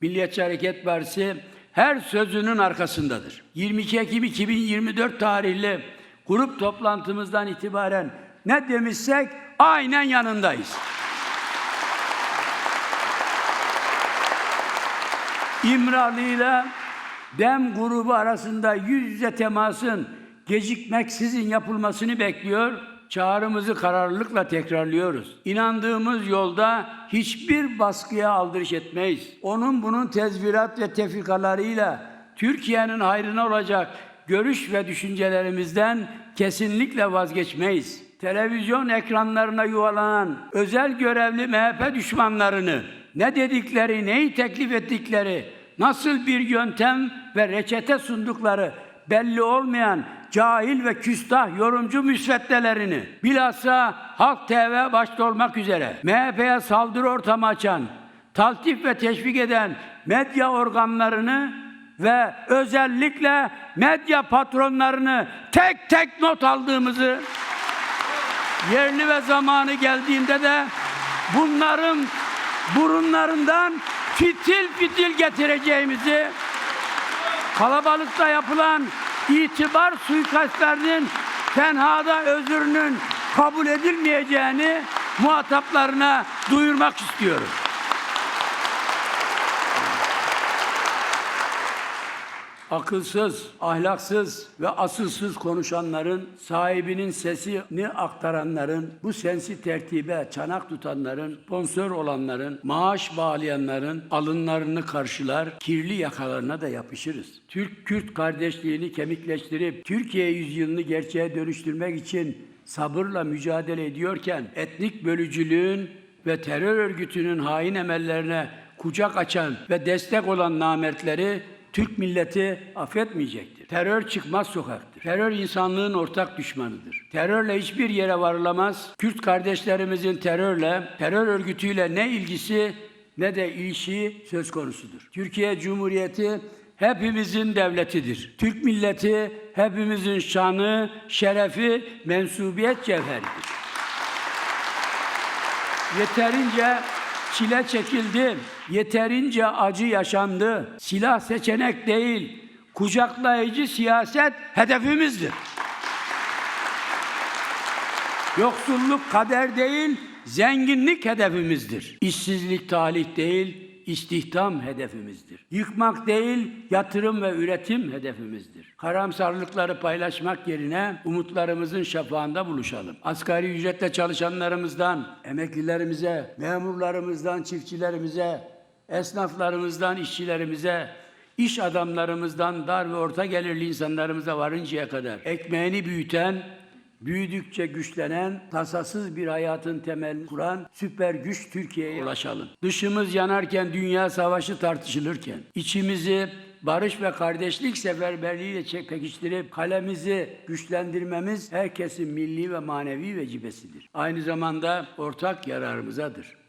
Milliyetçi Hareket Partisi her sözünün arkasındadır. 22 Ekim 2024 tarihli grup toplantımızdan itibaren ne demişsek aynen yanındayız. İmralı ile DEM grubu arasında yüz yüze temasın gecikmeksizin yapılmasını bekliyor. Çağrımızı kararlılıkla tekrarlıyoruz. İnandığımız yolda hiçbir baskıya aldırış etmeyiz. Onun bunun tezvirat ve tefrikalarıyla Türkiye'nin hayrına olacak görüş ve düşüncelerimizden kesinlikle vazgeçmeyiz. Televizyon ekranlarına yuvalanan özel görevli MHP düşmanlarını ne dedikleri, neyi teklif ettikleri, nasıl bir yöntem ve reçete sundukları belli olmayan cahil ve küstah yorumcu müsveddelerini bilhassa Halk TV başta olmak üzere MHP'ye saldırı ortamı açan, taltif ve teşvik eden medya organlarını ve özellikle medya patronlarını tek tek not aldığımızı yerli ve zamanı geldiğinde de bunların burunlarından fitil fitil getireceğimizi kalabalıkta yapılan itibar suikastlarının tenhada özrünün kabul edilmeyeceğini muhataplarına duyurmak istiyorum. Akılsız, ahlaksız ve asılsız konuşanların, sahibinin sesini aktaranların, bu sensi tertibe çanak tutanların, sponsor olanların, maaş bağlayanların alınlarını karşılar, kirli yakalarına da yapışırız. Türk-Kürt kardeşliğini kemikleştirip Türkiye yüzyılını gerçeğe dönüştürmek için sabırla mücadele ediyorken etnik bölücülüğün ve terör örgütünün hain emellerine kucak açan ve destek olan namertleri Türk milleti affetmeyecektir. Terör çıkmaz sokaktır. Terör insanlığın ortak düşmanıdır. Terörle hiçbir yere varılamaz. Kürt kardeşlerimizin terörle, terör örgütüyle ne ilgisi ne de ilişiği söz konusudur. Türkiye Cumhuriyeti hepimizin devletidir. Türk milleti hepimizin şanı, şerefi, mensubiyet cevheridir. Yeterince çile çekildi, yeterince acı yaşandı. Silah seçenek değil, kucaklayıcı siyaset hedefimizdir. Yoksulluk kader değil, zenginlik hedefimizdir. İşsizlik talih değil, istihdam hedefimizdir. Yıkmak değil, yatırım ve üretim hedefimizdir. Karamsarlıkları paylaşmak yerine umutlarımızın şafağında buluşalım. Asgari ücretle çalışanlarımızdan, emeklilerimize, memurlarımızdan, çiftçilerimize, esnaflarımızdan, işçilerimize, iş adamlarımızdan dar ve orta gelirli insanlarımıza varıncaya kadar ekmeğini büyüten, büyüdükçe güçlenen, tasasız bir hayatın temelini kuran süper güç Türkiye'ye ulaşalım. Dışımız yanarken, dünya savaşı tartışılırken, içimizi barış ve kardeşlik seferberliğiyle pekiştirip kalemizi güçlendirmemiz herkesin milli ve manevi vecibesidir. Aynı zamanda ortak yararımızadır.